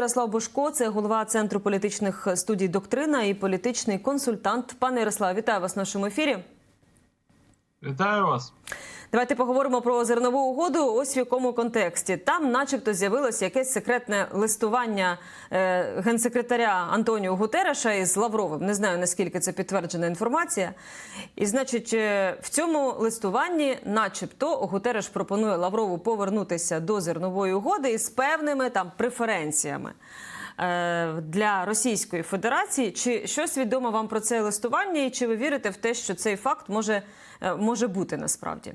Ярослав Бушко, це голова центру політичних студій Доктрина і політичний консультант. Пане Ярослав, вітаю вас в нашому ефірі. Вітаю вас. Давайте поговоримо про зернову угоду. Ось в якому контексті там, начебто, з'явилося якесь секретне листування е, генсекретаря Антоніо Гутереша із Лавровим. Не знаю наскільки це підтверджена інформація. І значить, е, в цьому листуванні, начебто, Гутереш пропонує Лаврову повернутися до зернової угоди із певними там преференціями. е, Для Російської Федерації чи щось відомо вам про це листування, і чи ви вірите в те, що цей факт може, може бути насправді?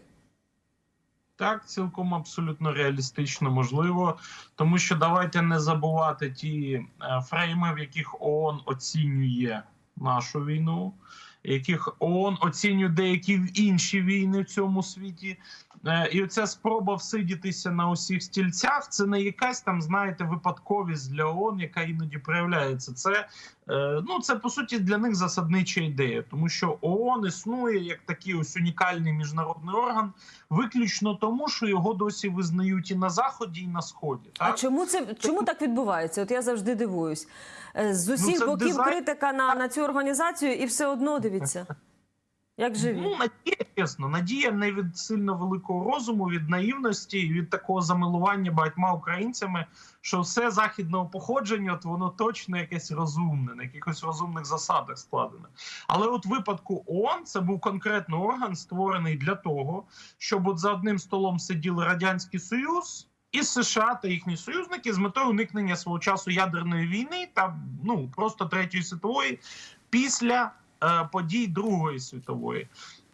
Так, цілком абсолютно реалістично можливо, тому що давайте не забувати ті е, фрейми, в яких ООН оцінює нашу війну, яких ООН оцінює деякі інші війни в цьому світі. Е, І оця спроба всидітися на усіх стільцях це не якась там, знаєте, випадковість для ООН, яка іноді проявляється. Це е, ну це по суті для них засаднича ідея, тому що ООН існує як такий ось унікальний міжнародний орган, виключно тому, що його досі визнають і на заході, і на сході. А чому це чому так відбувається? От я завжди дивуюсь. Е, З усіх Ну, боків дизайн. критика на, на цю організацію, і все одно дивіться. Як живі. Ну, надія, чесно, надія не від сильно великого розуму, від наївності від такого замилування багатьма українцями, що все західного походження, от воно точно якесь розумне, на якихось розумних засадах складене. Але от випадку ООН це був конкретний орган, створений для того, щоб от за одним столом сиділи Радянський Союз. І США та їхні союзники з метою уникнення свого часу ядерної війни та ну просто третьої світової після подій Другої світової.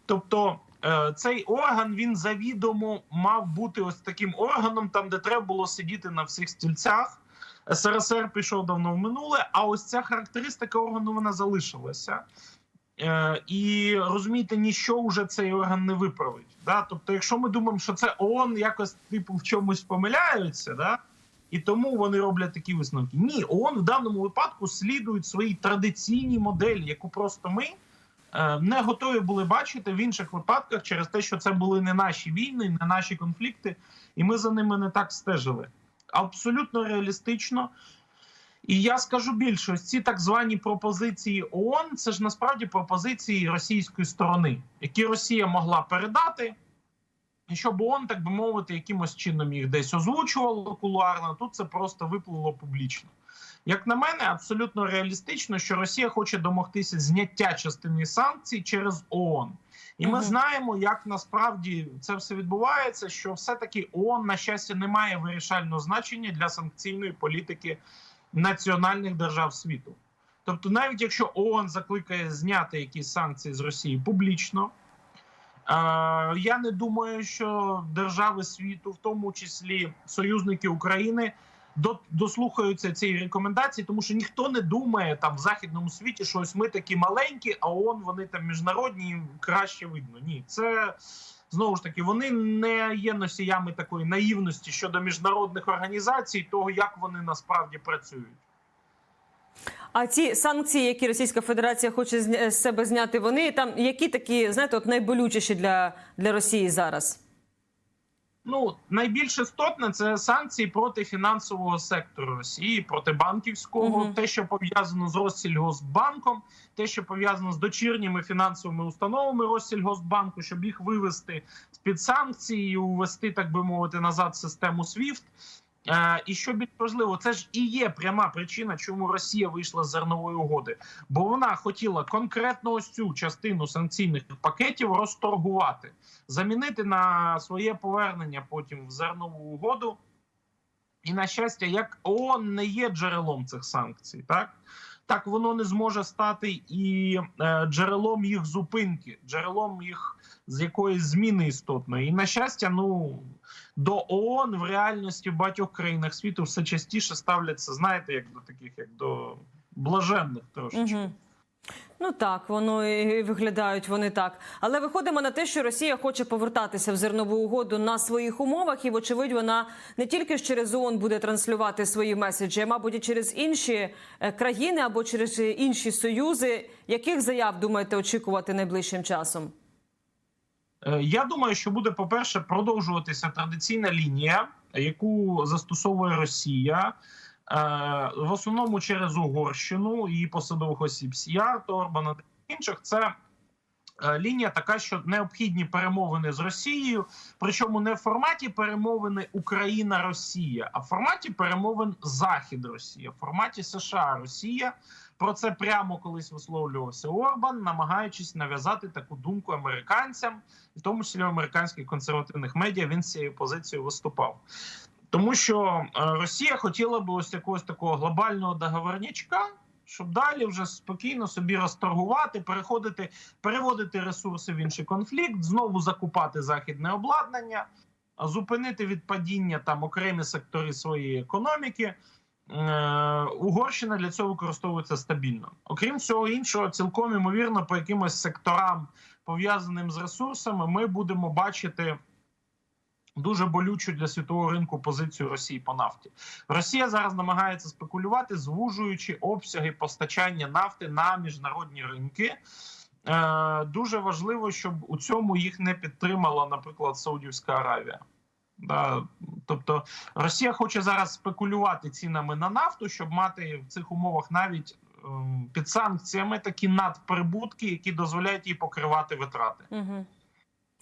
Тобто е, цей орган він завідомо мав бути ось таким органом, там де треба було сидіти на всіх стільцях. СРСР пішов давно в минуле, а ось ця характеристика органу вона залишилася. Е, і розумієте, ніщо вже цей орган не виправить. Да? Тобто, якщо ми думаємо, що це ООН якось типу в чомусь помиляються, да? І тому вони роблять такі висновки. Ні, ООН в даному випадку слідують своїй традиційній моделі, яку просто ми е, не готові були бачити в інших випадках через те, що це були не наші війни, не наші конфлікти, і ми за ними не так стежили. Абсолютно реалістично. І я скажу більше, ось ці так звані пропозиції ООН, це ж насправді пропозиції російської сторони, які Росія могла передати, щоб ООН, так би мовити, якимось чином їх десь озвучувало кулуарно. Тут це просто виплило публічно. Як на мене, абсолютно реалістично, що Росія хоче домогтися зняття частини санкцій через ООН. І ми знаємо, як насправді це все відбувається. Що все-таки ООН, на щастя, не має вирішального значення для санкційної політики національних держав світу. Тобто, навіть якщо ООН закликає зняти якісь санкції з Росії публічно, я не думаю, що держави світу, в тому числі союзники України, до- дослухаються цієї рекомендації, тому що ніхто не думає там в західному світі, що ось ми такі маленькі, а ООН вони там міжнародні, їм краще видно. Ні, це знову ж таки вони не є носіями такої наївності щодо міжнародних організацій, того як вони насправді працюють. А ці санкції, які Російська Федерація хоче з себе зняти, вони там які такі, знаєте, от найболючіші для, для Росії зараз? Ну найбільш істотне це санкції проти фінансового сектору Росії, проти банківського, Мгм. те, що пов'язано з Россільгосбанком, те, що пов'язано з дочірніми фінансовими установами Россільгосбанку, щоб їх вивести з під санкцій і увести, так би мовити, назад в систему SWIFT. І що більш важливо, це ж і є пряма причина, чому Росія вийшла з зернової угоди, бо вона хотіла конкретно ось цю частину санкційних пакетів розторгувати. Замінити на своє повернення потім в зернову угоду. І на щастя, як ООН не є джерелом цих санкцій, так так воно не зможе стати і е, джерелом їх зупинки, джерелом їх з якоїсь зміни істотної. І на щастя, ну до ООН в реальності в багатьох країнах світу все частіше ставляться, знаєте, як до таких, як до блаженних трошечки. Ну так, воно і виглядають вони так. Але виходимо на те, що Росія хоче повертатися в зернову угоду на своїх умовах, і, вочевидь, вона не тільки через ООН буде транслювати свої меседжі, а мабуть, і через інші е, країни або через інші союзи. Яких заяв думаєте очікувати найближчим часом? Е, Я думаю, що буде, по-перше, продовжуватися традиційна лінія, яку застосовує Росія. В основному через Угорщину і посадових осіб Сіярто, Орбана та інших. Це е, лінія така, що необхідні перемовини з Росією, причому не в форматі перемовини Україна-Росія, а в форматі перемовин Захід Росія, в форматі США Росія. Про це прямо колись висловлювався Орбан, намагаючись нав'язати таку думку американцям, в тому числі в американських консервативних медіа. Він з цією позицією виступав. Тому що е, Росія хотіла би ось якогось такого глобального договорнячка, щоб далі вже спокійно собі розторгувати, переходити, переводити ресурси в інший конфлікт, знову закупати західне обладнання, зупинити від падіння там окремі сектори своєї економіки. Е, Угорщина для цього використовується стабільно. Окрім всього іншого, цілком імовірно, по якимось секторам пов'язаним з ресурсами, ми будемо бачити дуже болючу для світового ринку позицію Росії по нафті. Росія зараз намагається спекулювати, звужуючи обсяги постачання нафти на міжнародні ринки. Е, Дуже важливо, щоб у цьому їх не підтримала, наприклад, Саудівська Аравія. Да, тобто Росія хоче зараз спекулювати цінами на нафту, щоб мати в цих умовах навіть ем, під санкціями такі надприбутки, які дозволяють їй покривати витрати. Угу.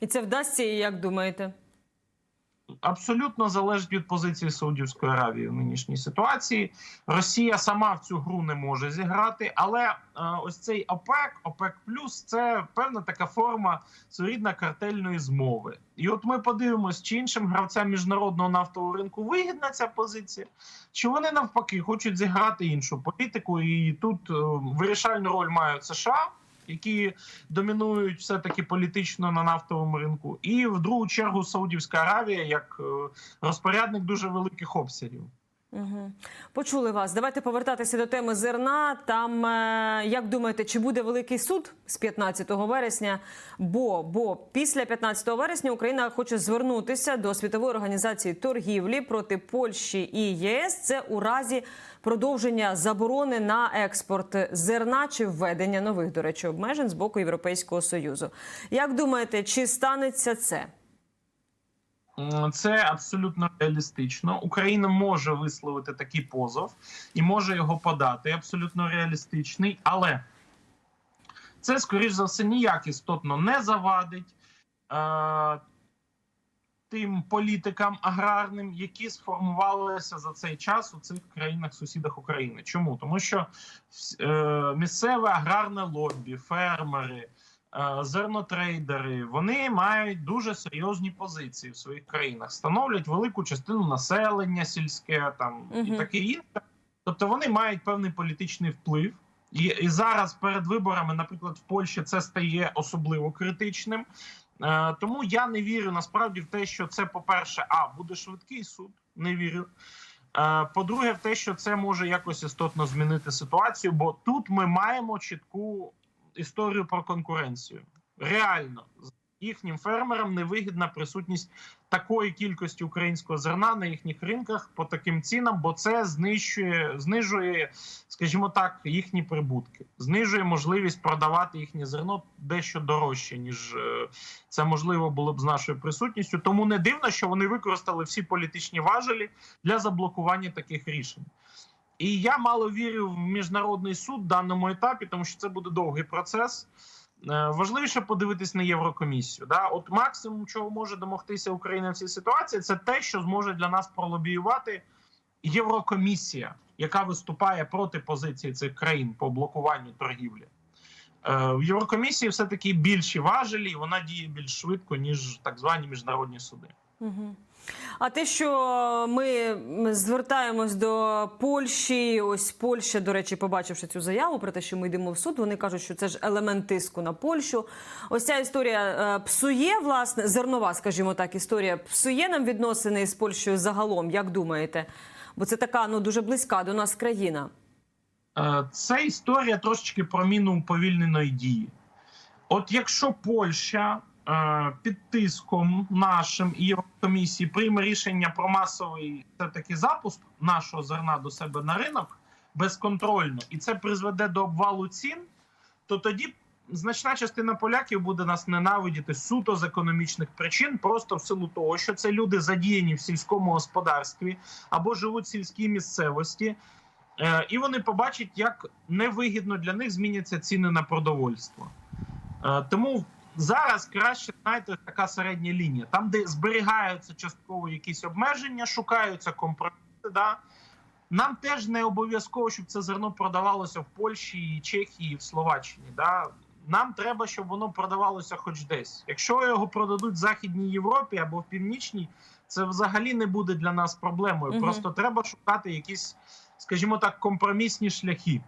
І це вдасться, як думаєте? Абсолютно залежить від позиції Саудівської Аравії в нинішній ситуації. Росія сама в цю гру не може зіграти, але е, ось цей ОПЕК, ОПЕК Плюс це певна така форма своєрідна картельної змови. І от ми подивимось, чи іншим гравцям міжнародного нафтового ринку вигідна ця позиція, чи вони навпаки хочуть зіграти іншу політику, і тут е, вирішальну роль мають США. Які домінують все таки політично на нафтовому ринку, і в другу чергу Саудівська Аравія як е, розпорядник дуже великих обсягів. Угу. Почули вас. Давайте повертатися до теми зерна. Там е, як думаєте, чи буде великий суд з 15 вересня? Бо бо після 15 вересня Україна хоче звернутися до світової організації торгівлі проти Польщі і ЄС. Це у разі продовження заборони на експорт зерна чи введення нових, до речі, обмежень з боку Європейського союзу. Як думаєте, чи станеться це? Це абсолютно реалістично. Україна може висловити такий позов і може його подати. Абсолютно реалістичний, але це, скоріш за все, ніяк істотно не завадить е, тим політикам аграрним, які сформувалися за цей час у цих країнах-сусідах України. Чому? Тому що е, місцеве аграрне лобі, фермери. Е, Зернотрейдери вони мають дуже серйозні позиції в своїх країнах, становлять велику частину населення сільське там і таке інше. Тобто вони мають певний політичний вплив. І, і зараз перед виборами, наприклад, в Польщі це стає особливо критичним. Е, тому я не вірю насправді в те, що це, по-перше, а буде швидкий суд. Не вірю. Е, по-друге, в те, що це може якось істотно змінити ситуацію, бо тут ми маємо чітку історію про конкуренцію. Реально, їхнім фермерам невигідна присутність такої кількості українського зерна на їхніх ринках по таким цінам, бо це знищує, знижує, скажімо так, їхні прибутки, знижує можливість продавати їхнє зерно дещо дорожче, ніж е, це можливо було б з нашою присутністю. Тому не дивно, що вони використали всі політичні важелі для заблокування таких рішень. І я мало вірю в міжнародний суд в даному етапі, тому що це буде довгий процес. Е, Важливіше подивитись на Єврокомісію. Да? От максимум, чого може домогтися Україна в цій ситуації, це те, що зможе для нас пролобіювати Єврокомісія, яка виступає проти позиції цих країн по блокуванню торгівлі. Е, В Єврокомісії все таки більші важелі, і вона діє більш швидко, ніж так звані міжнародні суди. А те, що ми звертаємось до Польщі, ось Польща, до речі, побачивши цю заяву про те, що ми йдемо в суд, вони кажуть, що це ж елемент тиску на Польщу. Ось ця історія е, псує, власне, зернова, скажімо так, історія псує нам відносини з Польщею загалом. Як думаєте? Бо це така ну дуже близька до нас країна. Е, Це історія трошечки про міну уповільненої дії. От якщо Польща під тиском нашим і Єврокомісії прийме рішення про масовий все-таки запуск нашого зерна до себе на ринок безконтрольно, і це призведе до обвалу цін, то тоді значна частина поляків буде нас ненавидіти суто з економічних причин, просто в силу того, що це люди задіяні в сільському господарстві або живуть в сільській місцевості, е, і вони побачать, як невигідно для них зміняться ціни на продовольство. Е, Тому зараз краще знаєте така середня лінія, там, де зберігаються частково якісь обмеження, шукаються компроміси. Да? Нам теж не обов'язково, щоб це зерно продавалося в Польщі, і Чехії, і в Словаччині. Да? Нам треба, щоб воно продавалося хоч десь. Якщо його продадуть в Західній Європі або в Північній, це взагалі не буде для нас проблемою. Мгм. Просто треба шукати якісь, скажімо так, компромісні шляхи.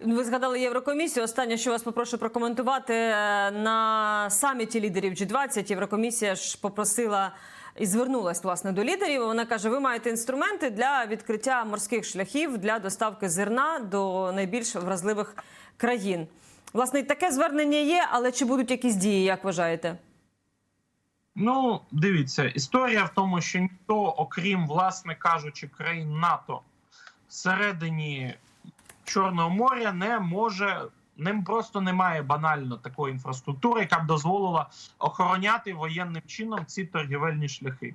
Ви згадали Єврокомісію. Останнє, що вас попрошу прокоментувати е, на саміті лідерів G20 Єврокомісія ж попросила і звернулась власне до лідерів. Вона каже: ви маєте інструменти для відкриття морських шляхів для доставки зерна до найбільш вразливих країн. Власне, таке звернення є, але чи будуть якісь дії, як вважаєте? Ну, дивіться, історія в тому, що ніхто, окрім, власне кажучи, країн НАТО всередині Чорного моря не може, ним просто немає банально такої інфраструктури, яка б дозволила охороняти воєнним чином ці торгівельні шляхи.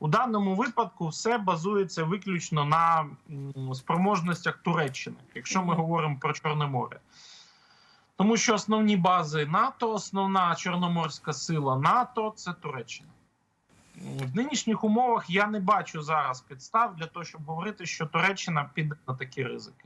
У даному випадку все базується виключно на спроможностях Туреччини, якщо ми говоримо про Чорне море. Тому що основні бази НАТО, основна чорноморська сила НАТО це Туреччина. В нинішніх умовах я не бачу зараз підстав для того, щоб говорити, що Туреччина піде на такі ризики.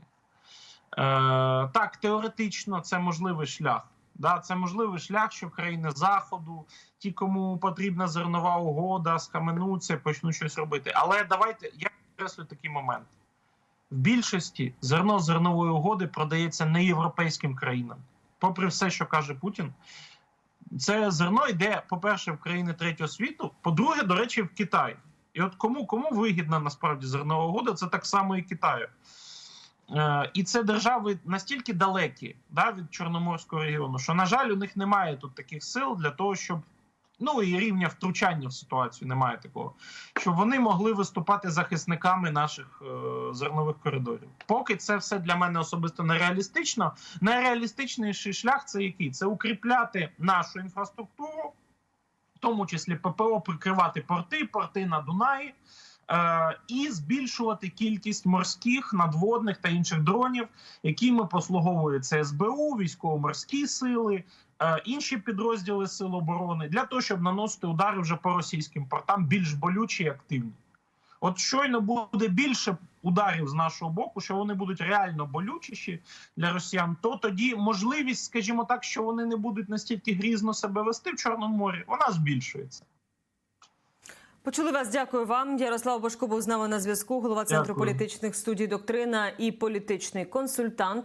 Е, так, теоретично це можливий шлях. Да, це можливий шлях, що країни Заходу, ті, кому потрібна зернова угода, схаменуться, почнуть щось робити. Але давайте я підкреслю такий момент. В більшості зерно зернової угоди продається не європейським країнам. Попри все, що каже Путін, це зерно йде, по-перше, в країни третього світу, по-друге, до речі, в Китай. І от кому кому вигідна насправді зернова угода, це так само і Китаю. Е, і це держави настільки далекі да, від Чорноморського регіону, що, на жаль, у них немає тут таких сил для того, щоб. Ну і рівня втручання в ситуацію немає такого, щоб вони могли виступати захисниками наших е, зернових коридорів. Поки це все для мене особисто нереалістично. Найреалістичніший шлях це який? Це укріпляти нашу інфраструктуру, в тому числі ППО, прикривати порти, порти на Дунаї. Е, і збільшувати кількість морських, надводних та інших дронів, якими послуговуються СБУ, військово-морські сили, е, інші підрозділи Сил оборони для того, щоб наносити удари вже по російським портам більш болючі і активні. От щойно буде більше ударів з нашого боку, що вони будуть реально болючіші для росіян, то тоді можливість, скажімо так, що вони не будуть настільки грізно себе вести в Чорному морі, вона збільшується. Почули вас. Дякую вам. Ярослав Башко був з нами на зв'язку. Голова центру Дякую. політичних студій Доктрина і політичний консультант.